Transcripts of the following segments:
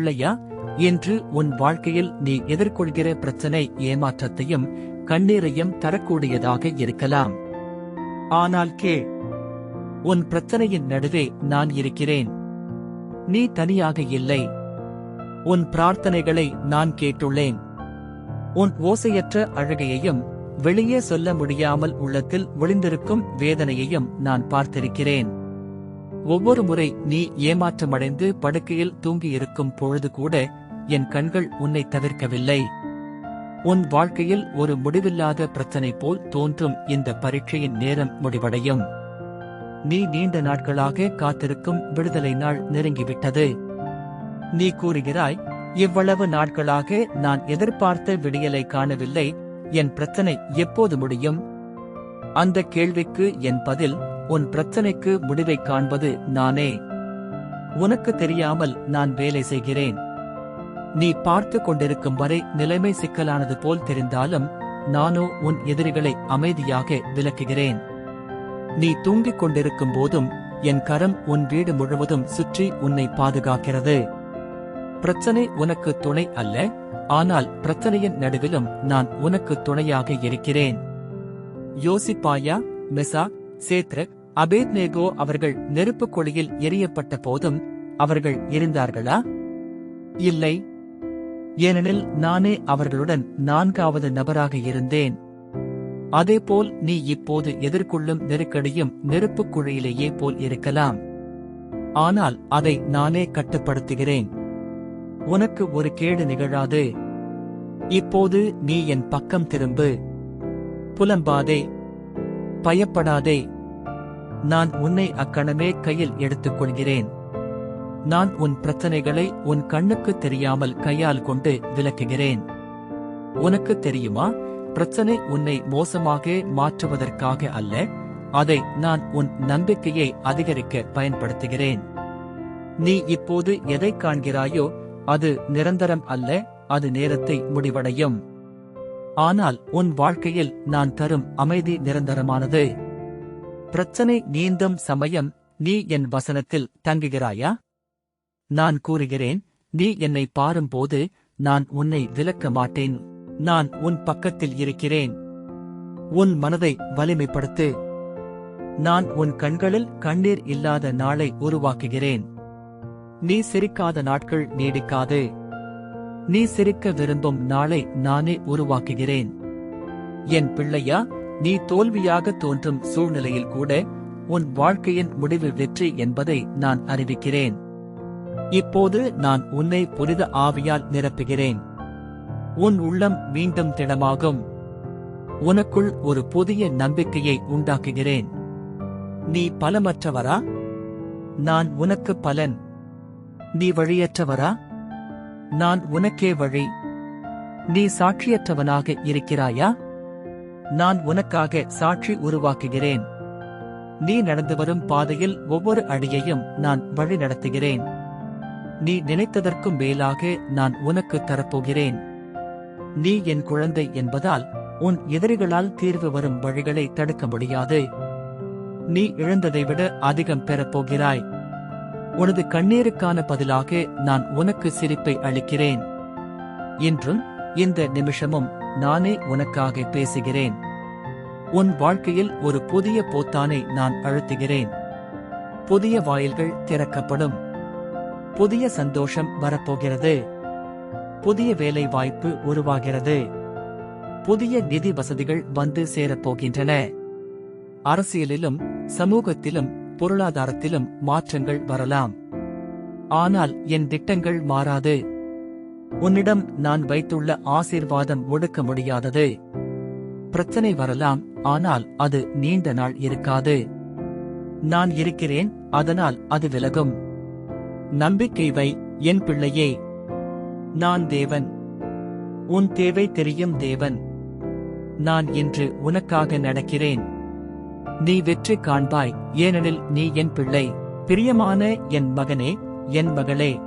பிள்ளையா இன்று உன் வாழ்க்கையில் நீ எதிர்கொள்கிற பிரச்சனை ஏமாற்றத்தையும் கண்ணீரையும் தரக்கூடியதாக இருக்கலாம். ஆனால் கே உன் பிரச்சனையின் நடுவே நான் இருக்கிறேன். நீ தனியாக இல்லை. உன் பிரார்த்தனைகளை நான் கேட்டுள்ளேன். உன் ஓசையற்ற அழகையையும் வெளியே சொல்ல முடியாமல் உள்ளத்தில் ஒளிந்திருக்கும் வேதனையையும் நான் பார்த்திருக்கிறேன். ஒவ்வொரு முறை நீ ஏமாற்றமடைந்து படுக்கையில் தூங்கியிருக்கும் பொழுது கூட என் கண்கள் உன்னை தவிர்க்கவில்லை. உன் வாழ்க்கையில் ஒரு முடிவில்லாத பிரச்சனை போல் தோன்றும் இந்த பரீட்சையின் நேரம் முடிவடையும். நீ நீண்ட நாட்களாக காத்திருக்கும் விடுதலை நாள் நெருங்கிவிட்டது. நீ கூறுகிறாய் இவ்வளவு நாட்களாக நான் எதிர்பார்த்த விடியலை காணவில்லை. என் பிரச்சனை எப்போது முடியும்? அந்த கேள்விக்கு என் பதில் உன் பிரச்சனைக்கு முடிவை காண்பது நானே. உனக்கு தெரியாமல் நான் வேலை செய்கிறேன். நீ பார்த்து கொண்டிருக்கும் வரை நிலைமை சிக்கலானது போல் தெரிந்தாலும் நானோ உன் எதிரிகளை அமைதியாக விலக்குகிறேன். நீ தூங்கிக் கொண்டிருக்கும் போதும் என் கரம் உன் வீடு முழுவதும் சுற்றி உன்னை பாதுகாக்கிறது. பிரச்சனை உனக்கு துணை அல்ல ஆனால் பிரச்சனையின் நடுவிலும் நான் உனக்கு துணையாக இருக்கிறேன். யோசிப்பாயா மெசா சேத்ரக் அபேத்நேகோ அவர்கள் நெருப்புக் கொடியில் எரியப்பட்ட போதும் அவர்கள் இருந்தார்களா இல்லை. ஏனெனில் நானே அவர்களுடன் நான்காவது நபராக இருந்தேன். அதேபோல் நீ இப்போது எதிர்கொள்ளும் நெருக்கடியும் நெருப்புக் குழியிலேயே போல் இருக்கலாம். ஆனால் அதை நானே கட்டுப்படுத்துகிறேன். உனக்கு ஒரு கேடு நிகழாது. இப்போது நீ என் பக்கம் திரும்பு. புலம்பாதே. பயப்படாதே. நான் உன்னை அக்கணமே கையில் எடுத்துக் கொள்கிறேன் நான் உன் பிரச்சனைகளை உன் கண்ணுக்கு தெரியாமல் கையால் கொண்டு விளக்குகிறேன். உனக்கு தெரியுமா? பிரச்சனை உன்னை மோசமாக மாற்றுவதற்காக அல்ல அதை நான் உன் நம்பிக்கையை அதிகரிக்க பயன்படுத்துகிறேன். நீ இப்போது எதை காண்கிறாயோ அது நிரந்தரம் அல்ல அது நேரத்தை முடிவடையும். ஆனால் உன் வாழ்க்கையில் நான் தரும் அமைதி நிரந்தரமானது. பிரச்சனை நீந்தும் சமயம் நீ என் வசனத்தில் தங்குகிறாயா? நான் கூறுகிறேன் நீ என்னை பாரும்போது நான் உன்னை விலக்க மாட்டேன். நான் உன் பக்கத்தில் இருக்கிறேன். உன் மனதை வலிமைப்படுத்து. நான் உன் கண்களில் கண்ணீர் இல்லாத நாளை உருவாக்குகிறேன். நீ சிரிக்காத நாட்கள் நீடிக்காது. நீ சிரிக்க விரும்பும் நாளை நானே உருவாக்குகிறேன். என் பிள்ளையா நீ தோல்வியாக தோன்றும் சூழ்நிலையில் கூட உன் வாழ்க்கையின் முடிவு வெற்றி என்பதை நான் அறிவிக்கிறேன். இப்போது நான் உன்னை புனித ஆவியால் நிரப்புகிறேன். உன் உள்ளம் மீண்டும் திடமாகும். உனக்குள் ஒரு புதிய நம்பிக்கையை உண்டாக்குகிறேன். நீ பலமற்றவரா? நான் உனக்கு பலன். நீ வழியற்றவரா? நான் உனக்கே வழி. நீ சாட்சியற்றவனாக இருக்கிறாயா? நான் உனக்காக சாட்சி உருவாக்குகிறேன். நீ நடந்து வரும் பாதையில் ஒவ்வொரு அடியையும் நான் வழி நடத்துகிறேன். நீ நினைத்ததற்கும் மேலாக நான் உனக்கு தரப்போகிறேன். நீ என் குழந்தை என்பதால் உன் எதிரிகளால் தீர்வு வரும் வழிகளை தடுக்க முடியாது. நீ இழந்ததை விட அதிகம் பெறப்போகிறாய். உனது கண்ணீருக்கான பதிலாக நான் உனக்கு சிரிப்பை அளிக்கிறேன். இன்றும் இந்த நிமிஷமும் நானே உனக்காக பேசுகிறேன். உன் வாழ்க்கையில் ஒரு புதிய போத்தானை நான் அழுத்துகிறேன். புதிய வாயில்கள் திறக்கப்படும். புதிய சந்தோஷம் வரப்போகிறது. புதிய வேலை வாய்ப்பு உருவாகிறது. புதிய நிதி வசதிகள் வந்து சேரப்போகின்றன. அரசியலிலும் சமூகத்திலும் பொருளாதாரத்திலும் மாற்றங்கள் வரலாம். ஆனால் என் திட்டங்கள் மாறாது. உன்னிடம் நான் வைத்துள்ள ஆசீர்வாதம் ஒடுக்க முடியாதது. பிரச்சனை வரலாம் ஆனால் அது நீண்ட நாள் இருக்காது. நான் இருக்கிறேன் அதனால் அது விலகும். நம்பிக்கை வை என் பிள்ளையே. நான் தேவன். உன் தேவை தெரியும் தேவன். நான் இன்று உனக்காக நடக்கிறேன். நீ வெற்றி காண்பாய் ஏனெனில் நீ என் பிள்ளை. பிரியமான என் மகனே என் மகளே.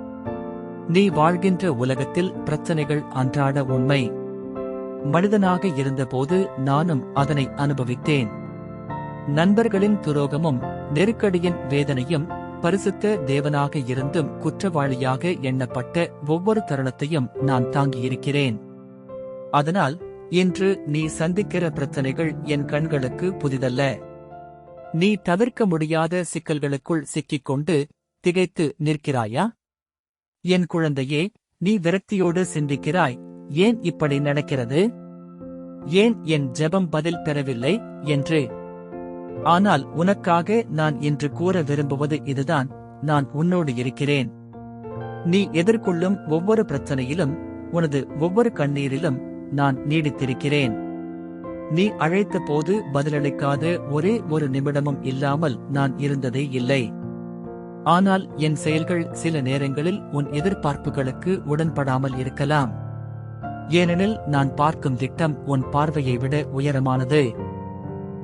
நீ வாழ்கின்ற உலகத்தில் பிரச்சனைகள் அன்றாட உண்மை. மனிதனாக இருந்தபோது நானும் அதனை அனுபவித்தேன். நண்பர்களின் துரோகமும் நெருக்கடியின் வேதனையும் பரிசுத்த தேவனாக இருந்தும் குற்றவாளியாக எண்ணப்பட்ட ஒவ்வொரு தருணத்தையும் நான் தாங்கியிருக்கிறேன். அதனால் இன்று நீ சந்திக்கிற பிரச்சனைகள் என் கண்களுக்கு புதிதல்ல. நீ தவிர்க்க முடியாத சிக்கல்களுக்குள் சிக்கிக்கொண்டு திகைத்து நிற்கிறாயா? என் குழந்தையே நீ விரக்தியோடு சிந்திக்கிறாய். ஏன் இப்படி நடக்கிறது? ஏன் என் ஜெபம் பதில் பெறவில்லை என்று? ஆனால் உனக்காக நான் இன்று கூற விரும்புவது இதுதான். நான் உன்னோடு இருக்கிறேன். நீ எதிர்கொள்ளும் ஒவ்வொரு பிரச்சனையிலும் உனது ஒவ்வொரு கண்ணீரிலும் நான் நீடித்திருக்கிறேன். நீ அழைத்த போது பதிலளிக்காத ஒரே ஒரு நிமிடமும் இல்லாமல் நான் இருந்ததே இல்லை. ஆனால் என் செயல்கள் சில நேரங்களில் உன் எதிர்பார்ப்புகளுக்கு உடன்படாமல் இருக்கலாம். ஏனெனில் நான் பார்க்கும் திட்டம் உன் பார்வையை விட உயரமானது.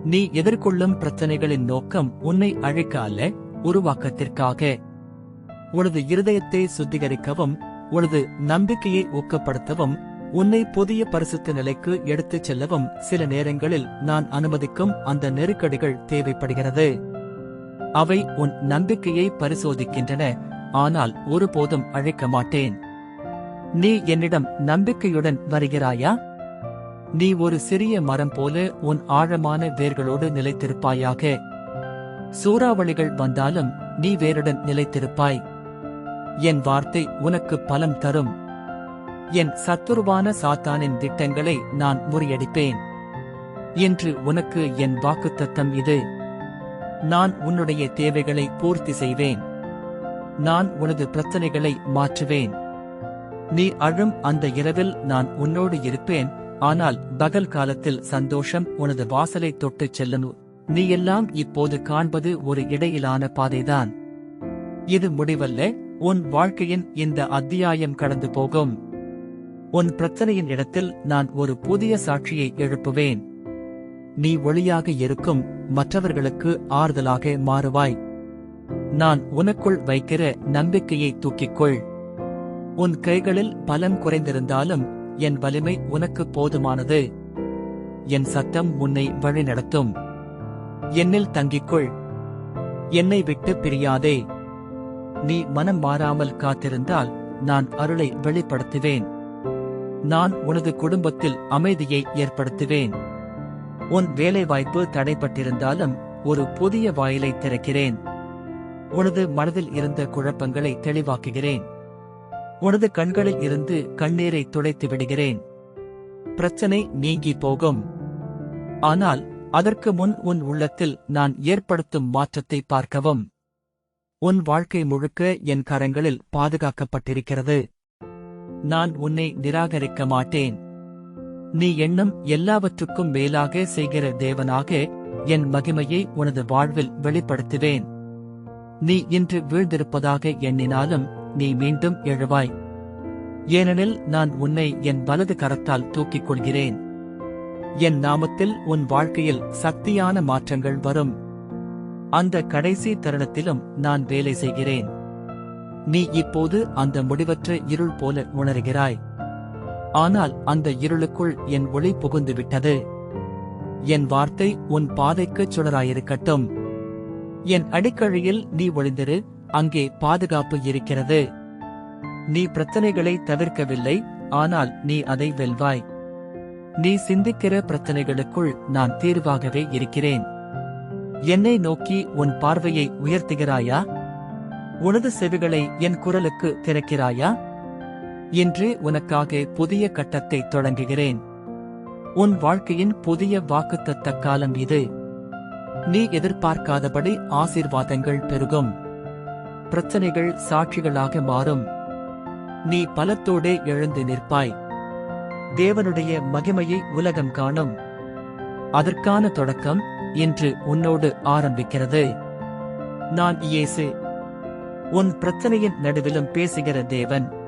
நீ எதிர்கொள்ளும் பிரச்சனைகளின் நோக்கம் உன்னை அழைக்க அல்ல உருவாக்கத்திற்காக. உனது இருதயத்தை சுத்திகரிக்கவும் உனது நம்பிக்கையை ஊக்கப்படுத்தவும் உன்னை புதிய பரிசுத்த நிலைக்கு எடுத்துச் செல்லவும் சில நேரங்களில் நான் அனுமதிக்கும் அந்த நெருக்கடிகள் தேவைப்படுகிறது. அவை உன் நம்பிக்கையை பரிசோதிக்கின்றன ஆனால் ஒருபோதும் அழைக்க மாட்டேன். நீ என்னிடம் நம்பிக்கையுடன் வருகிறாயா? நீ ஒரு சிறிய மரம் போல உன் ஆழமான வேர்களோடு நிலைத்திருப்பாயாக. சூறாவளிகள் வந்தாலும் நீ வேருடன் நிலைத்திருப்பாய். என் வார்த்தை உனக்கு பலம் தரும். என் சத்துருவான சாத்தானின் திட்டங்களை நான் முறியடிப்பேன். என்று உனக்கு என் வாக்குத்தத்தம் இது. நான் உன்னுடைய தேவைகளை பூர்த்தி செய்வேன். நான் உனது பிரச்சனைகளை மாற்றுவேன். நீ அழும் அந்த இரவில் நான் உன்னோடு இருப்பேன். ஆனால் பகல் காலத்தில் சந்தோஷம் உனது வாசலை தொட்டுச் செல்லும்? நீ எல்லாம் இப்போது காண்பது ஒரு இடையிலான பாதைதான். இது முடிவல்ல உன் வாழ்க்கையின் இந்த அத்தியாயம் கடந்து போகும். உன் பிரச்சனையின் இடத்தில் நான் ஒரு புதிய சாட்சியை எழுப்புவேன். நீ ஒளியாக இருக்கும் மற்றவர்களுக்கு ஆறுதலாக மாறுவாய். நான் உனக்குள் வைக்கிற நம்பிக்கையை தூக்கிக்கொள். உன் கைகளில் பலம் குறைந்திருந்தாலும் என் வலிமை உனக்கு போதுமானது. என் சத்தம் உன்னை வழிநடத்தும். என்னில் தங்கிக்கொள். என்னை விட்டு பிரியாதே. நீ மனம் மாறாமல் காத்திருந்தால் நான் அருளை வெளிப்படுத்துவேன். நான் உனது குடும்பத்தில் அமைதியை ஏற்படுத்துவேன். உன் வேலைவாய்ப்பு தடைப்பட்டிருந்தாலும் ஒரு புதிய வாயிலை திறக்கிறேன். உனது மனதில் இருந்த குழப்பங்களை தெளிவாக்குகிறேன். உனது கண்களில் இருந்து கண்ணீரை துடைத்து விடுகிறேன். பிரச்சனை நீங்கி போகும். ஆனால் அதற்கு முன் உன் உள்ளத்தில் நான் ஏற்படுத்தும் மாற்றத்தை பார்க்கவும். உன் வாழ்க்கை முழுக்க என் கரங்களில் பாதுகாக்கப்பட்டிருக்கிறது. நான் உன்னை நிராகரிக்க மாட்டேன். நீ எண்ணம் எல்லாவற்றுக்கும் மேலாக செய்கிற தேவனாக என் மகிமையை உனது வாழ்வில் வெளிப்படுத்துவேன். நீ இன்று வீழ்ந்திருப்பதாக எண்ணினாலும் நீ மீண்டும் எழுவாய். ஏனெனில் நான் உன்னை என் வலது கரத்தால் தூக்கிக் கொள்கிறேன். என் நாமத்தில் உன் வாழ்க்கையில் சக்தியான மாற்றங்கள் வரும். அந்த கடைசி தருணத்திலும் நான் வேலை செய்கிறேன். நீ இப்போது அந்த முடிவற்ற இருள் போல உணர்கிறாய். ஆனால் அந்த இருளுக்குள் என் ஒளி புகுந்து விட்டது என் வார்த்தை உன் பாதைக்கு சுடராயிருக்கட்டும். என் அடிக்கழியில் நீ ஒளிந்திரு அங்கே பாதுகாப்பு இருக்கிறது. நீ பிரச்சனைகளை தவிர்க்கவில்லை ஆனால் நீ அதை வெல்வாய். நீ சிந்திக்கிற பிரச்சனைகளுக்குள் நான் தீர்வாகவே இருக்கிறேன். என்னை நோக்கி உன் பார்வையை உயர்த்துகிறாயா? உனது செவிகளை என் குரலுக்கு திறக்கிறாயா? இன்று உனக்காக புதிய கட்டத்தை தொடங்குகிறேன். உன் வாழ்க்கையின் புதிய வாக்குத்தத்த காலம் இது. நீ எதிர்பார்க்காதபடி ஆசீர்வாதங்கள் பெருகும். பிரச்சனைகள் சாட்சிகளாக மாறும். நீ பலத்தோடே எழுந்து நிற்பாய். தேவனுடைய மகிமையை உலகம் காணும். அதற்கான தொடக்கம் இன்று உன்னோடு ஆரம்பிக்கிறது. நான் இயேசு. உன் பிரச்சனையின் நடுவிலும் பேசுகிற தேவன்.